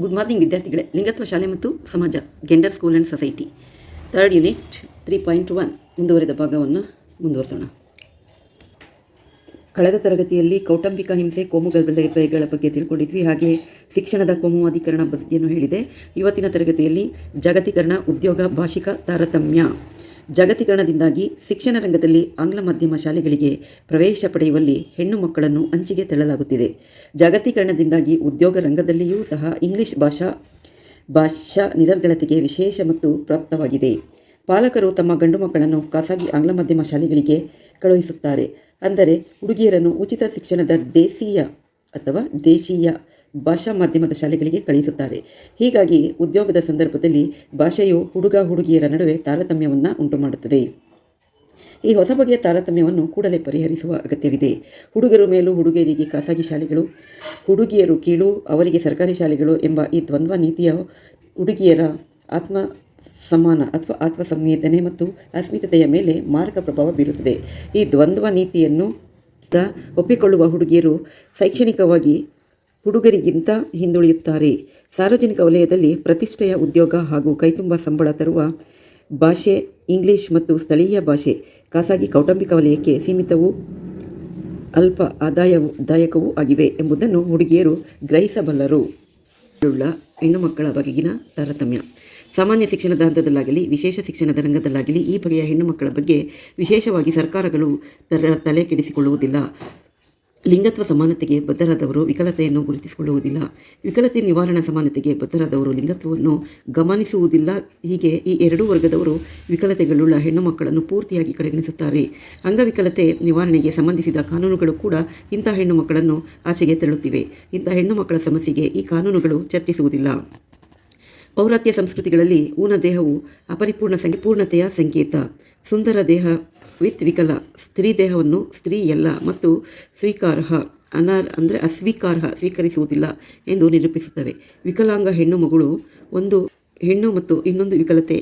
Good morning ವಿದ್ಯಾರ್ಥಿಗಳೇ. ಲಿಂಗತ್ವ ಶಾಲೆ ಮತ್ತು ಸಮಾಜ gender school and society third unit three point one ಮುಂದುವರೆದ ಭಾಗವನ್ನು ಮುಂದುವರಿಸೋಣ. ಕಳೆದ ತರಗತಿಯಲ್ಲಿ ಕೌಟುಂಬಿಕ ಹಿಂಸೆ, ಕೋಮು ಗಲಭೆಗಳ ಬಗ್ಗೆ ತಿಳ್ಕೊಂಡಿದ್ವಿ. ಹಾಗೆ ಶಿಕ್ಷಣದ ಕೋಮುವಾದೀಕರಣ ಬಗ್ಗೆಯೂ ಹೇಳಿದೆ. ಇವತ್ತಿನ ತರಗತಿಯಲ್ಲಿ ಜಾಗತೀಕರಣ, ಉದ್ಯೋಗ, ಭಾಷಿಕ ತಾರತಮ್ಯ. ಜಾಗತೀಕರಣದಿಂದಾಗಿ ಶಿಕ್ಷಣ ರಂಗದಲ್ಲಿ ಆಂಗ್ಲ ಮಾಧ್ಯಮ ಶಾಲೆಗಳಿಗೆ ಪ್ರವೇಶ ಪಡೆಯುವಲ್ಲಿ ಹೆಣ್ಣು ಮಕ್ಕಳನ್ನು ಅಂಚಿಗೆ ತಳ್ಳಲಾಗುತ್ತಿದೆ. ಜಾಗತೀಕರಣದಿಂದಾಗಿ ಉದ್ಯೋಗ ರಂಗದಲ್ಲಿಯೂ ಸಹ ಇಂಗ್ಲಿಷ್ ಭಾಷಾ ಭಾಷಾ ನಿರರ್ಗಳತೆಗೆ ವಿಶೇಷ ಮತ್ತು ಪ್ರಾಪ್ತವಾಗಿದೆ. ಪಾಲಕರು ತಮ್ಮ ಗಂಡು ಮಕ್ಕಳನ್ನು ಖಾಸಗಿ ಆಂಗ್ಲ ಮಾಧ್ಯಮ ಶಾಲೆಗಳಿಗೆ ಕಳುಹಿಸುತ್ತಾರೆ. ಅಂದರೆ ಹುಡುಗಿಯರನ್ನು ಉಚಿತ ಶಿಕ್ಷಣದ ದೇಶೀಯ ಅಥವಾ ದೇಶೀಯ ಭಾಷಾ ಮಾಧ್ಯಮದ ಶಾಲೆಗಳಿಗೆ ಕಳಿಸುತ್ತಾರೆ. ಹೀಗಾಗಿ ಉದ್ಯೋಗದ ಸಂದರ್ಭದಲ್ಲಿ ಭಾಷೆಯು ಹುಡುಗ ಹುಡುಗಿಯರ ನಡುವೆ ತಾರತಮ್ಯವನ್ನು ಉಂಟುಮಾಡುತ್ತದೆ. ಈ ಹೊಸ ಬಗೆಯ ತಾರತಮ್ಯವನ್ನು ಕೂಡಲೇ ಪರಿಹರಿಸುವ ಅಗತ್ಯವಿದೆ. ಹುಡುಗರು ಮೇಲೂ ಹುಡುಗಿಯರಿಗೆ ಖಾಸಗಿ ಶಾಲೆಗಳು, ಹುಡುಗಿಯರು ಕೀಳು, ಅವರಿಗೆ ಸರ್ಕಾರಿ ಶಾಲೆಗಳು ಎಂಬ ಈ ದ್ವಂದ್ವ ನೀತಿಯ ಹುಡುಗಿಯರ ಆತ್ಮ ಸಮಾನ ಅಥವಾ ಆತ್ಮ ಸಂವೇದನೆ ಮತ್ತು ಅಸ್ಮಿತತೆಯ ಮೇಲೆ ಮಾರಕ ಪ್ರಭಾವ ಬೀರುತ್ತದೆ. ಈ ದ್ವಂದ್ವ ನೀತಿಯನ್ನು ಒಪ್ಪಿಕೊಳ್ಳುವ ಹುಡುಗಿಯರು ಶೈಕ್ಷಣಿಕವಾಗಿ ಹುಡುಗರಿಗಿಂತ ಹಿಂದುಳಿಯುತ್ತಾರೆ. ಸಾರ್ವಜನಿಕ ವಲಯದಲ್ಲಿ ಪ್ರತಿಷ್ಠೆಯ ಉದ್ಯೋಗ ಹಾಗೂ ಕೈತುಂಬ ಸಂಬಳ ತರುವ ಭಾಷೆ, ಇಂಗ್ಲಿಷ್ ಮತ್ತು ಸ್ಥಳೀಯ ಭಾಷೆ, ಖಾಸಗಿ ಕೌಟುಂಬಿಕ ವಲಯಕ್ಕೆ ಸೀಮಿತವೂ ಅಲ್ಪ ಆದಾಯವು ದಾಯಕವೂ ಆಗಿವೆ ಎಂಬುದನ್ನು ಹುಡುಗಿಯರು ಗ್ರಹಿಸಬಲ್ಲರು. ಹೆಣ್ಣು ಮಕ್ಕಳ ಬಗೆಗಿನ ತಾರತಮ್ಯ. ಸಾಮಾನ್ಯ ಶಿಕ್ಷಣದ ಹಂತದಲ್ಲಾಗಲಿ, ವಿಶೇಷ ಶಿಕ್ಷಣದ ರಂಗದಲ್ಲಾಗಲಿ ಈ ಬಗೆಯ ಹೆಣ್ಣು ಮಕ್ಕಳ ಬಗ್ಗೆ ವಿಶೇಷವಾಗಿ ಸರ್ಕಾರಗಳು ತರ ತಲೆ ಕೆಡಿಸಿಕೊಳ್ಳುವುದಿಲ್ಲ ಲಿಂಗತ್ವ ಸಮಾನತೆಗೆ ಬದ್ಧರಾದವರು ವಿಕಲತೆಯನ್ನು ಗುರುತಿಸಿಕೊಳ್ಳುವುದಿಲ್ಲ. ವಿಕಲತೆ ನಿವಾರಣಾ ಸಮಾನತೆಗೆ ಬದ್ಧರಾದವರು ಲಿಂಗತ್ವವನ್ನು ಗಮನಿಸುವುದಿಲ್ಲ. ಹೀಗೆ ಈ ಎರಡೂ ವರ್ಗದವರು ವಿಕಲತೆಗಳುಳ್ಳ ಹೆಣ್ಣು ಮಕ್ಕಳನ್ನು ಪೂರ್ತಿಯಾಗಿ ಕಡೆಗಣಿಸುತ್ತಾರೆ. ಅಂಗವಿಕಲತೆ ನಿವಾರಣೆಗೆ ಸಂಬಂಧಿಸಿದ ಕಾನೂನುಗಳು ಕೂಡ ಇಂಥ ಹೆಣ್ಣು ಮಕ್ಕಳನ್ನು ಆಚೆಗೆ ತಳ್ಳುತ್ತಿವೆ. ಇಂಥ ಹೆಣ್ಣು ಮಕ್ಕಳ ಸಮಸ್ಯೆಗೆ ಈ ಕಾನೂನುಗಳು ಚರ್ಚಿಸುವುದಿಲ್ಲ. ಪೌರಾತ್ಯ ಸಂಸ್ಕೃತಿಗಳಲ್ಲಿ ಊನ ದೇಹವು ಅಪರಿಪೂರ್ಣ ಸಂಪೂರ್ಣತೆಯ ಸಂಕೇತ. ಸುಂದರ ದೇಹ ವಿತ್ ವಿಕಲ ಸ್ತ್ರೀ ದೇಹವನ್ನು ಸ್ತ್ರೀ ಎಲ್ಲ ಮತ್ತು ಸ್ವೀಕಾರಹ, ಅನರ್ ಅಂದರೆ ಅಸ್ವೀಕಾರಹ ಸ್ವೀಕರಿಸುವುದಿಲ್ಲ ಎಂದು ನಿರೂಪಿಸುತ್ತವೆ. ವಿಕಲಾಂಗ ಹೆಣ್ಣು ಮಗಳು ಒಂದು ಹೆಣ್ಣು ಮತ್ತು ಇನ್ನೊಂದು ವಿಕಲತೆ,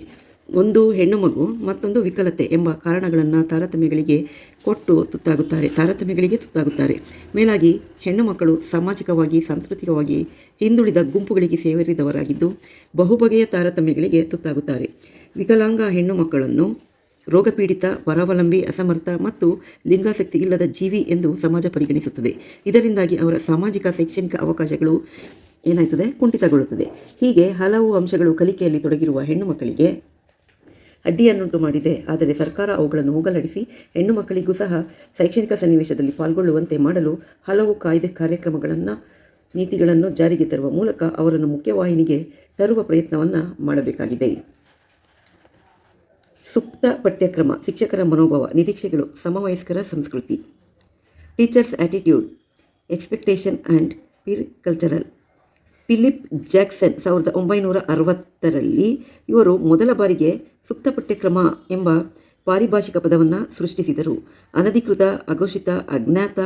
ಒಂದು ಹೆಣ್ಣು ಮಗು ಮತ್ತೊಂದು ವಿಕಲತೆ ಎಂಬ ಕಾರಣಗಳನ್ನು ತಾರತಮ್ಯಗಳಿಗೆ ಕೊಟ್ಟು ತುತ್ತಾಗುತ್ತಾರೆ, ತಾರತಮ್ಯಗಳಿಗೆ ತುತ್ತಾಗುತ್ತಾರೆ. ಮೇಲಾಗಿ ಹೆಣ್ಣು ಮಕ್ಕಳು ಸಾಮಾಜಿಕವಾಗಿ, ಸಾಂಸ್ಕೃತಿಕವಾಗಿ ಹಿಂದುಳಿದ ಗುಂಪುಗಳಿಗೆ ಸೇರಿದವರಾಗಿದ್ದು ಬಹುಬಗೆಯ ತಾರತಮ್ಯಗಳಿಗೆ ತುತ್ತಾಗುತ್ತಾರೆ. ವಿಕಲಾಂಗ ಹೆಣ್ಣು ಮಕ್ಕಳನ್ನು ರೋಗಪೀಡಿತ ಪರಾವಲಂಬಿ ಅಸಮರ್ಥ ಮತ್ತು ಲಿಂಗಾಸಕ್ತಿ ಇಲ್ಲದ ಜೀವಿ ಎಂದು ಸಮಾಜ ಪರಿಗಣಿಸುತ್ತದೆ. ಇದರಿಂದಾಗಿ ಅವರ ಸಾಮಾಜಿಕ, ಶೈಕ್ಷಣಿಕ ಅವಕಾಶಗಳು ಏನಾಯ್ತದೆ? ಕುಂಠಿತಗೊಳ್ಳುತ್ತದೆ. ಹೀಗೆ ಹಲವು ಅಂಶಗಳು ಕಲಿಕೆಯಲ್ಲಿ ತೊಡಗಿರುವ ಹೆಣ್ಣು ಮಕ್ಕಳಿಗೆ ಅಡ್ಡಿಯನ್ನುಂಟು ಮಾಡಿದೆ. ಆದರೆ ಸರ್ಕಾರ ಅವುಗಳನ್ನು ಹೋಗಲಾಡಿಸಿ ಹೆಣ್ಣು ಮಕ್ಕಳಿಗೂ ಸಹ ಶೈಕ್ಷಣಿಕ ಸನ್ನಿವೇಶದಲ್ಲಿ ಪಾಲ್ಗೊಳ್ಳುವಂತೆ ಮಾಡಲು ಹಲವು ಕಾಯ್ದೆ ಕಾರ್ಯಕ್ರಮಗಳನ್ನು, ನೀತಿಗಳನ್ನು ಜಾರಿಗೆ ತರುವ ಮೂಲಕ ಅವರನ್ನು ಮುಖ್ಯವಾಹಿನಿಗೆ ತರುವ ಪ್ರಯತ್ನವನ್ನು ಮಾಡಬೇಕಾಗಿದೆ. ಸುಪ್ತ ಪಠ್ಯಕ್ರಮ, ಶಿಕ್ಷಕರ ಮನೋಭಾವ, ನಿರೀಕ್ಷೆಗಳು, ಸಮವಯಸ್ಕರ ಸಂಸ್ಕೃತಿ. Teachers attitude expectation and peer cultural Philip Jackson ಸಾವಿರದ ಒಂಬೈನೂರ ಅರವತ್ತರಲ್ಲಿ ಇವರು ಮೊದಲ ಬಾರಿಗೆ ಸುಪ್ತ ಪಠ್ಯಕ್ರಮ ಎಂಬ ಪಾರಿಭಾಷಿಕ ಪದವನ್ನು ಸೃಷ್ಟಿಸಿದರು. ಅನಧಿಕೃತ, ಅಘೋಷಿತ, ಅಜ್ಞಾತ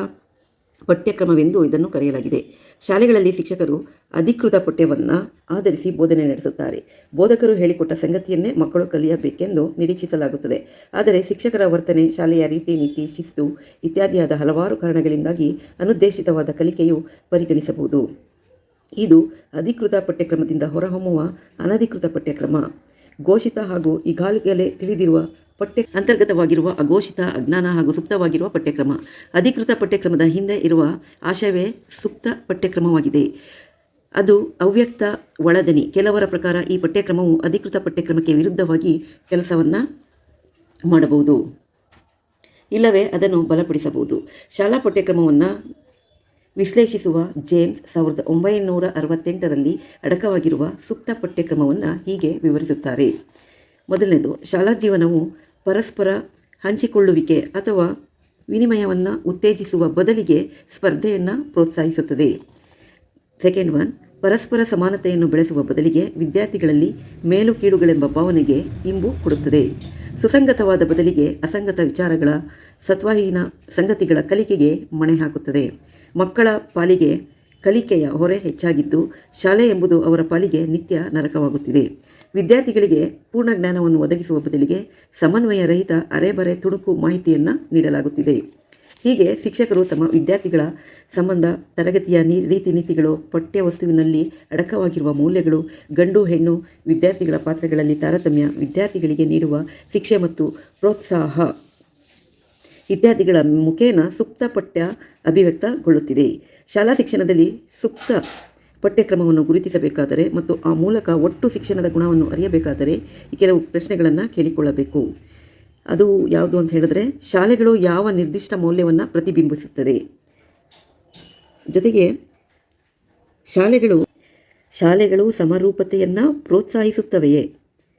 ಪಠ್ಯಕ್ರಮವೆಂದು ಇದನ್ನು ಕರೆಯಲಾಗಿದೆ. ಶಾಲೆಗಳಲ್ಲಿ ಶಿಕ್ಷಕರು ಅಧಿಕೃತ ಪಠ್ಯವನ್ನು ಆಧರಿಸಿ ಬೋಧನೆ ನಡೆಸುತ್ತಾರೆ. ಬೋಧಕರು ಹೇಳಿಕೊಟ್ಟ ಸಂಗತಿಯನ್ನೇ ಮಕ್ಕಳು ಕಲಿಯಬೇಕೆಂದು ನಿರೀಕ್ಷಿಸಲಾಗುತ್ತದೆ. ಆದರೆ ಶಿಕ್ಷಕರ ವರ್ತನೆ, ಶಾಲೆಯ ರೀತಿ, ನೀತಿ, ಶಿಸ್ತು ಇತ್ಯಾದಿಯಾದ ಹಲವಾರು ಕಾರಣಗಳಿಂದಾಗಿ ಅನುದ್ದೇಶಿತವಾದ ಕಲಿಕೆಯು ಪರಿಗಣಿಸಬಹುದು. ಇದು ಅಧಿಕೃತ ಪಠ್ಯಕ್ರಮದಿಂದ ಹೊರಹೊಮ್ಮುವ ಅನಧಿಕೃತ ಪಠ್ಯಕ್ರಮ. ಘೋಷಿತ ಹಾಗೂ ಈಗಾಗಲೇ ತಿಳಿದಿರುವ ಪಠ್ಯ ಅಂತರ್ಗತವಾಗಿರುವ ಅಘೋಷಿತ, ಅಜ್ಞಾನ ಹಾಗೂ ಸುಪ್ತವಾಗಿರುವ ಪಠ್ಯಕ್ರಮ. ಅಧಿಕೃತ ಪಠ್ಯಕ್ರಮದ ಹಿಂದೆ ಇರುವ ಆಶಯವೇ ಸುಪ್ತ ಪಠ್ಯಕ್ರಮವಾಗಿದೆ. ಅದು ಅವ್ಯಕ್ತ ಒಳದನಿ. ಕೆಲವರ ಪ್ರಕಾರ ಈ ಪಠ್ಯಕ್ರಮವು ಅಧಿಕೃತ ಪಠ್ಯಕ್ರಮಕ್ಕೆ ವಿರುದ್ಧವಾಗಿ ಕೆಲಸವನ್ನು ಮಾಡಬಹುದು. ಇಲ್ಲವೇ ಅದನ್ನು ಬಲಪಡಿಸಬಹುದು. ಶಾಲಾ ಪಠ್ಯಕ್ರಮವನ್ನು ವಿಶ್ಲೇಷಿಸುವ ಜೇಮ್ಸ್ ಸಾವಿರದ ಒಂಬೈನೂರ ಅರವತ್ತೆಂಟರಲ್ಲಿ ಅಡಕವಾಗಿರುವ ಸುಪ್ತ ಪಠ್ಯಕ್ರಮವನ್ನು ಹೀಗೆ ವಿವರಿಸುತ್ತಾರೆ. ಮೊದಲನೇದು, ಶಾಲಾ ಜೀವನವು ಪರಸ್ಪರ ಹಂಚಿಕೊಳ್ಳುವಿಕೆ ಅಥವಾ ವಿನಿಮಯವನ್ನು ಉತ್ತೇಜಿಸುವ ಬದಲಿಗೆ ಸ್ಪರ್ಧೆಯನ್ನು ಪ್ರೋತ್ಸಾಹಿಸುತ್ತದೆ. ಸೆಕೆಂಡ್ ಒನ್ ಪರಸ್ಪರ ಸಮಾನತೆಯನ್ನು ಬೆಳೆಸುವ ಬದಲಿಗೆ ವಿದ್ಯಾರ್ಥಿಗಳಲ್ಲಿ ಮೇಲು ಕೀಳುಗಳೆಂಬ ಭಾವನೆಗೆ ಇಂಬು ಕೊಡುತ್ತದೆ. ಸುಸಂಗತವಾದ ಬದಲಿಗೆ ಅಸಂಗತ ವಿಚಾರಗಳ ಸತ್ವಹೀನ ಸಂಗತಿಗಳ ಕಲಿಕೆಗೆ ಮಣೆ ಹಾಕುತ್ತದೆ. ಮಕ್ಕಳ ಪಾಲಿಗೆ ಕಲಿಕೆಯ ಹೊರೆ ಹೆಚ್ಚಾಗಿದ್ದು ಶಾಲೆ ಎಂಬುದು ಅವರ ಪಾಲಿಗೆ ನಿತ್ಯ ನರಕವಾಗುತ್ತಿದೆ. ವಿದ್ಯಾರ್ಥಿಗಳಿಗೆ ಪೂರ್ಣ ಜ್ಞಾನವನ್ನು ಒದಗಿಸುವ ಬದಲಿಗೆ ಸಮನ್ವಯ ರಹಿತ ಅರೆಬರೆ ತುಣುಕು ಮಾಹಿತಿಯನ್ನು ನೀಡಲಾಗುತ್ತಿದೆ. ಹೀಗೆ ಶಿಕ್ಷಕರು ತಮ್ಮ ವಿದ್ಯಾರ್ಥಿಗಳ ಸಂಬಂಧ ತರಗತಿಯ ನೀ ರೀತಿ ನೀತಿಗಳು ಪಠ್ಯ ವಸ್ತುವಿನಲ್ಲಿ ಅಡಕವಾಗಿರುವ ಮೌಲ್ಯಗಳು, ಗಂಡು, ಹೆಣ್ಣು, ವಿದ್ಯಾರ್ಥಿಗಳ ಪಾತ್ರಗಳಲ್ಲಿ ತಾರತಮ್ಯ ವಿದ್ಯಾರ್ಥಿಗಳಿಗೆ ನೀಡುವ ಶಿಕ್ಷೆ ಮತ್ತು ಪ್ರೋತ್ಸಾಹ ಇತ್ಯಾದಿಗಳ ಮುಖೇನ ಸುಪ್ತ ಪಠ್ಯ ಅಭಿವ್ಯಕ್ತಗೊಳ್ಳುತ್ತಿದೆ. ಶಾಲಾ ಶಿಕ್ಷಣದಲ್ಲಿ ಸೂಕ್ತ ಪಠ್ಯಕ್ರಮವನ್ನು ಗುರುತಿಸಬೇಕಾದರೆ ಮತ್ತು ಆ ಮೂಲಕ ಒಟ್ಟು ಶಿಕ್ಷಣದ ಗುಣವನ್ನು ಅರಿಯಬೇಕಾದರೆ ಈ ಕೆಲವು ಪ್ರಶ್ನೆಗಳನ್ನು ಕೇಳಿಕೊಳ್ಳಬೇಕು. ಅದು ಯಾವುದು ಅಂತ ಹೇಳಿದ್ರೆ, ಶಾಲೆಗಳು ಯಾವ ನಿರ್ದಿಷ್ಟ ಮೌಲ್ಯವನ್ನು ಪ್ರತಿಬಿಂಬಿಸುತ್ತದೆ. ಜೊತೆಗೆ, ಶಾಲೆಗಳು ಶಾಲೆಗಳು ಸಮರೂಪತೆಯನ್ನು ಪ್ರೋತ್ಸಾಹಿಸುತ್ತವೆಯೇ?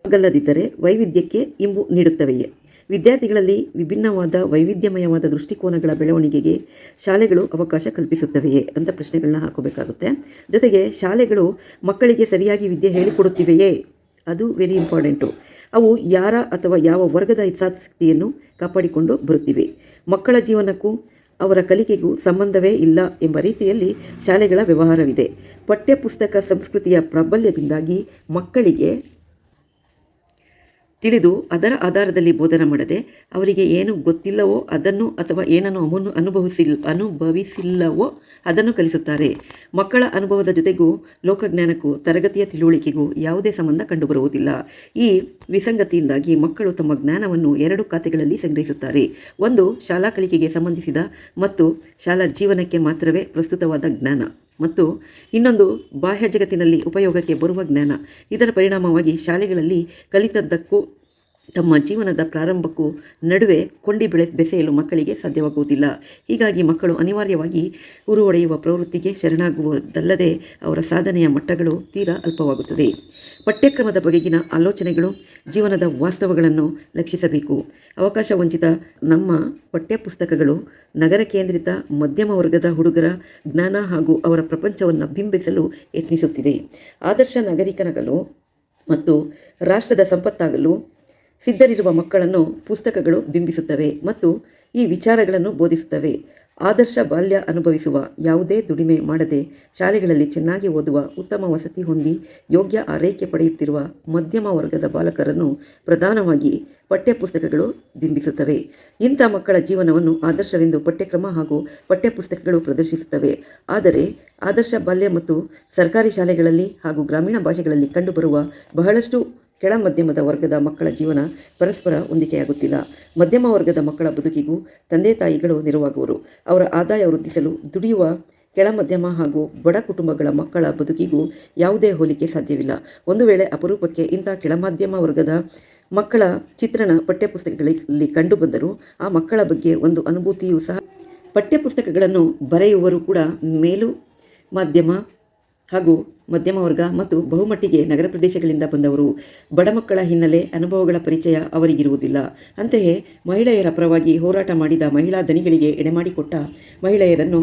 ಹಾಗಲ್ಲದಿದ್ದರೆ ವೈವಿಧ್ಯಕ್ಕೆ ಇಂಬು ನೀಡುತ್ತವೆಯೇ? ವಿದ್ಯಾರ್ಥಿಗಳಲ್ಲಿ ವಿಭಿನ್ನವಾದ ವೈವಿಧ್ಯಮಯವಾದ ದೃಷ್ಟಿಕೋನಗಳ ಬೆಳವಣಿಗೆಗೆ ಶಾಲೆಗಳು ಅವಕಾಶ ಕಲ್ಪಿಸುತ್ತವೆಯೇ ಅಂತ ಪ್ರಶ್ನೆಗಳನ್ನ ಹಾಕೋಬೇಕಾಗುತ್ತೆ. ಜೊತೆಗೆ ಶಾಲೆಗಳು ಮಕ್ಕಳಿಗೆ ಸರಿಯಾಗಿ ವಿದ್ಯೆ ಹೇಳಿಕೊಡುತ್ತಿವೆಯೇ? ಅದು ವೆರಿ ಇಂಪಾರ್ಟೆಂಟು ಅವು ಯಾರ ಅಥವಾ ಯಾವ ವರ್ಗದ ಹಿತಾಸಕ್ತಿಯನ್ನು ಕಾಪಾಡಿಕೊಂಡು ಬರುತ್ತಿವೆ? ಮಕ್ಕಳ ಜೀವನಕ್ಕೂ ಅವರ ಕಲಿಕೆಗೂ ಸಂಬಂಧವೇ ಇಲ್ಲ ಎಂಬ ರೀತಿಯಲ್ಲಿ ಶಾಲೆಗಳ ವ್ಯವಹಾರವಿದೆ. ಪಠ್ಯಪುಸ್ತಕ ಸಂಸ್ಕೃತಿಯ ಪ್ರಾಬಲ್ಯದಿಂದಾಗಿ ಮಕ್ಕಳಿಗೆ ತಿಳಿದು ಅದರ ಆಧಾರದಲ್ಲಿ ಬೋಧನೆ ಮಾಡದೆ ಅವರಿಗೆ ಏನು ಗೊತ್ತಿಲ್ಲವೋ ಅದನ್ನು ಅಥವಾ ಏನನ್ನು ಅಮನ್ನು ಅನುಭವಿಸಿಲ್, ಅನುಭವಿಸಿಲ್ಲವೋ ಅದನ್ನು ಕಲಿಸುತ್ತಾರೆ. ಮಕ್ಕಳ ಅನುಭವದ ಜೊತೆಗೂ ಲೋಕಜ್ಞಾನಕ್ಕೂ ತರಗತಿಯ ತಿಳುವಳಿಕೆಗೂ ಯಾವುದೇ ಸಂಬಂಧ ಕಂಡುಬರುವುದಿಲ್ಲ. ಈ ವಿಸಂಗತಿಯಿಂದಾಗಿ ಮಕ್ಕಳು ತಮ್ಮ ಜ್ಞಾನವನ್ನು ಎರಡು ಖಾತೆಗಳಲ್ಲಿ ಸಂಗ್ರಹಿಸುತ್ತಾರೆ. ಒಂದು ಶಾಲಾ ಕಲಿಕೆಗೆ ಸಂಬಂಧಿಸಿದ ಮತ್ತು ಶಾಲಾ ಜೀವನಕ್ಕೆ ಮಾತ್ರವೇ ಪ್ರಸ್ತುತವಾದ ಜ್ಞಾನ. ಮತ್ತು ಇನ್ನೊಂದು ಬಾಹ್ಯ ಜಗತ್ತಿನಲ್ಲಿ ಉಪಯೋಗಕ್ಕೆ ಬರುವ ಜ್ಞಾನ. ಇದರ ಪರಿಣಾಮವಾಗಿ ಶಾಲೆಗಳಲ್ಲಿ ಕಲಿತದ್ದಕ್ಕೂ ತಮ್ಮ ಜೀವನದ ಪ್ರಾರಂಭಕ್ಕೂ ನಡುವೆ ಕೊಂಡಿ ಬೆಳೆ ಬೆಸೆಯಲು ಮಕ್ಕಳಿಗೆ ಸಾಧ್ಯವಾಗುವುದಿಲ್ಲ. ಹೀಗಾಗಿ ಮಕ್ಕಳು ಅನಿವಾರ್ಯವಾಗಿ ಉರು ಒಡೆಯುವ ಪ್ರವೃತ್ತಿಗೆ ಶರಣಾಗುವುದಲ್ಲದೆ ಅವರ ಸಾಧನೆಯ ಮಟ್ಟಗಳು ತೀರಾ ಅಲ್ಪವಾಗುತ್ತದೆ. ಪಠ್ಯಕ್ರಮದ ಬಗೆಗಿನ ಆಲೋಚನೆಗಳು ಜೀವನದ ವಾಸ್ತವಗಳನ್ನು ಲಕ್ಷಿಸಬೇಕು. ಅವಕಾಶ ವಂಚಿತ ನಮ್ಮ ಪಠ್ಯಪುಸ್ತಕಗಳು ನಗರ ಕೇಂದ್ರಿತ ಮಧ್ಯಮ ವರ್ಗದ ಹುಡುಗರ ಜ್ಞಾನ ಹಾಗೂ ಅವರ ಪ್ರಪಂಚವನ್ನು ಬಿಂಬಿಸಲು ಯತ್ನಿಸುತ್ತಿದೆ ಆದರ್ಶ ನಾಗರಿಕನಾಗಲು ಮತ್ತು ರಾಷ್ಟ್ರದ ಸಂಪತ್ತಾಗಲು ಸಿದ್ಧರಿರುವ ಮಕ್ಕಳನ್ನು ಪುಸ್ತಕಗಳು ಬಿಂಬಿಸುತ್ತವೆ ಮತ್ತು ಈ ವಿಚಾರಗಳನ್ನು ಬೋಧಿಸುತ್ತವೆ. ಆದರ್ಶ ಬಾಲ್ಯ ಅನುಭವಿಸುವ ಯಾವುದೇ ದುಡಿಮೆ ಮಾಡದೆ ಶಾಲೆಗಳಲ್ಲಿ ಚೆನ್ನಾಗಿ ಓದುವ, ಉತ್ತಮ ವಸತಿ ಹೊಂದಿ, ಯೋಗ್ಯ ಆರೈಕೆ ಪಡೆಯುತ್ತಿರುವ ಮಧ್ಯಮ ವರ್ಗದ ಬಾಲಕರನ್ನು ಪ್ರಧಾನವಾಗಿ ಪಠ್ಯಪುಸ್ತಕಗಳು ಬಿಂಬಿಸುತ್ತವೆ. ಇಂಥ ಮಕ್ಕಳ ಜೀವನವನ್ನು ಆದರ್ಶವೆಂದು ಪಠ್ಯಕ್ರಮ ಹಾಗೂ ಪಠ್ಯಪುಸ್ತಕಗಳು ಪ್ರದರ್ಶಿಸುತ್ತವೆ. ಆದರೆ ಆದರ್ಶ ಬಾಲ್ಯ ಮತ್ತು ಸರ್ಕಾರಿ ಶಾಲೆಗಳಲ್ಲಿ ಹಾಗೂ ಗ್ರಾಮೀಣ ಭಾಷೆಗಳಲ್ಲಿ ಕಂಡುಬರುವ ಬಹಳಷ್ಟು ಕೆಳ ಮಧ್ಯಮದ ವರ್ಗದ ಮಕ್ಕಳ ಜೀವನ ಪರಸ್ಪರ ಹೊಂದಿಕೆಯಾಗುತ್ತಿಲ್ಲ. ಮಧ್ಯಮ ವರ್ಗದ ಮಕ್ಕಳ ಬದುಕಿಗೂ ತಂದೆ ತಾಯಿಗಳು ನೆರವಾಗುವರು. ಅವರ ಆದಾಯ ವೃದ್ಧಿಸಲು ದುಡಿಯುವ ಕೆಳ ಮಧ್ಯಮ ಹಾಗೂ ಬಡ ಕುಟುಂಬಗಳ ಮಕ್ಕಳ ಬದುಕಿಗೂ ಯಾವುದೇ ಹೋಲಿಕೆ ಸಾಧ್ಯವಿಲ್ಲ. ಒಂದು ವೇಳೆ ಅಪರೂಪಕ್ಕೆ ಇಂಥ ಕೆಳಮಧ್ಯಮ ವರ್ಗದ ಮಕ್ಕಳ ಚಿತ್ರಣ ಪಠ್ಯಪುಸ್ತಕಗಳಲ್ಲಿ ಕಂಡುಬಂದರೂ ಆ ಮಕ್ಕಳ ಬಗ್ಗೆ ಒಂದು ಅನುಭೂತಿಯೂ ಸಹ ಪಠ್ಯಪುಸ್ತಕಗಳನ್ನು ಬರೆಯುವರು ಕೂಡ ಮೇಲು ಮಾಧ್ಯಮ ಹಾಗೂ ಮಧ್ಯಮ ವರ್ಗ ಮತ್ತು ಬಹುಮಟ್ಟಿಗೆ ನಗರ ಪ್ರದೇಶಗಳಿಂದ ಬಂದವರು. ಬಡ ಮಕ್ಕಳ ಹಿನ್ನೆಲೆ ಅನುಭವಗಳ ಪರಿಚಯ ಅವರಿಗಿರುವುದಿಲ್ಲ. ಅಂತೆಯೇ ಮಹಿಳೆಯರ ಪರವಾಗಿ ಹೋರಾಟ ಮಾಡಿದ ಮಹಿಳಾ ದನಿಗಳಿಗೆ ಎಡೆಮಾಡಿಕೊಟ್ಟ ಮಹಿಳೆಯರನ್ನು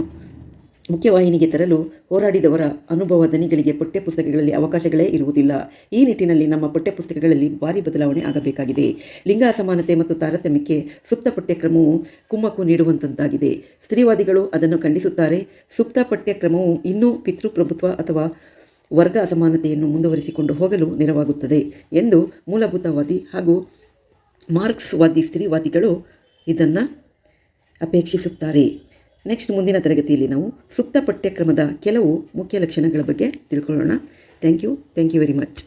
ಮುಖ್ಯವಾಹಿನಿಗೆ ತರಲು ಹೋರಾಡಿದವರ ಅನುಭವ ದನಿಗಳಿಗೆ ಪಠ್ಯಪುಸ್ತಕಗಳಲ್ಲಿ ಅವಕಾಶಗಳೇ ಇರುವುದಿಲ್ಲ. ಈ ನಿಟ್ಟಿನಲ್ಲಿ ನಮ್ಮ ಪಠ್ಯಪುಸ್ತಕಗಳಲ್ಲಿ ಭಾರಿ ಬದಲಾವಣೆ ಆಗಬೇಕಾಗಿದೆ. ಲಿಂಗ ಅಸಮಾನತೆ ಮತ್ತು ತಾರತಮ್ಯಕ್ಕೆ ಸುಪ್ತ ಪಠ್ಯಕ್ರಮವು ಕುಮ್ಮಕ್ಕು ನೀಡುವಂಥದ್ದಾಗಿದೆ ಸ್ತ್ರೀವಾದಿಗಳು ಅದನ್ನು ಖಂಡಿಸುತ್ತಾರೆ. ಸುಪ್ತ ಪಠ್ಯಕ್ರಮವು ಇನ್ನೂ ಪಿತೃಪ್ರಭುತ್ವ ಅಥವಾ ವರ್ಗ ಅಸಮಾನತೆಯನ್ನು ಮುಂದುವರಿಸಿಕೊಂಡು ಹೋಗಲು ನೆರವಾಗುತ್ತದೆ ಎಂದು ಮೂಲಭೂತವಾದಿ ಹಾಗೂ ಮಾರ್ಕ್ಸ್ವಾದಿ ಸ್ತ್ರೀವಾದಿಗಳು ಇದನ್ನು ಅಪೇಕ್ಷಿಸುತ್ತಾರೆ. ನೆಕ್ಸ್ಟ್ ಮುಂದಿನ ತರಗತಿಯಲ್ಲಿ ನಾವು ಸುಪ್ತ ಪಠ್ಯಕ್ರಮದ ಕೆಲವು ಮುಖ್ಯ ಲಕ್ಷಣಗಳ ಬಗ್ಗೆ ತಿಳ್ಕೊಳ್ಳೋಣ. Thank you thank you very much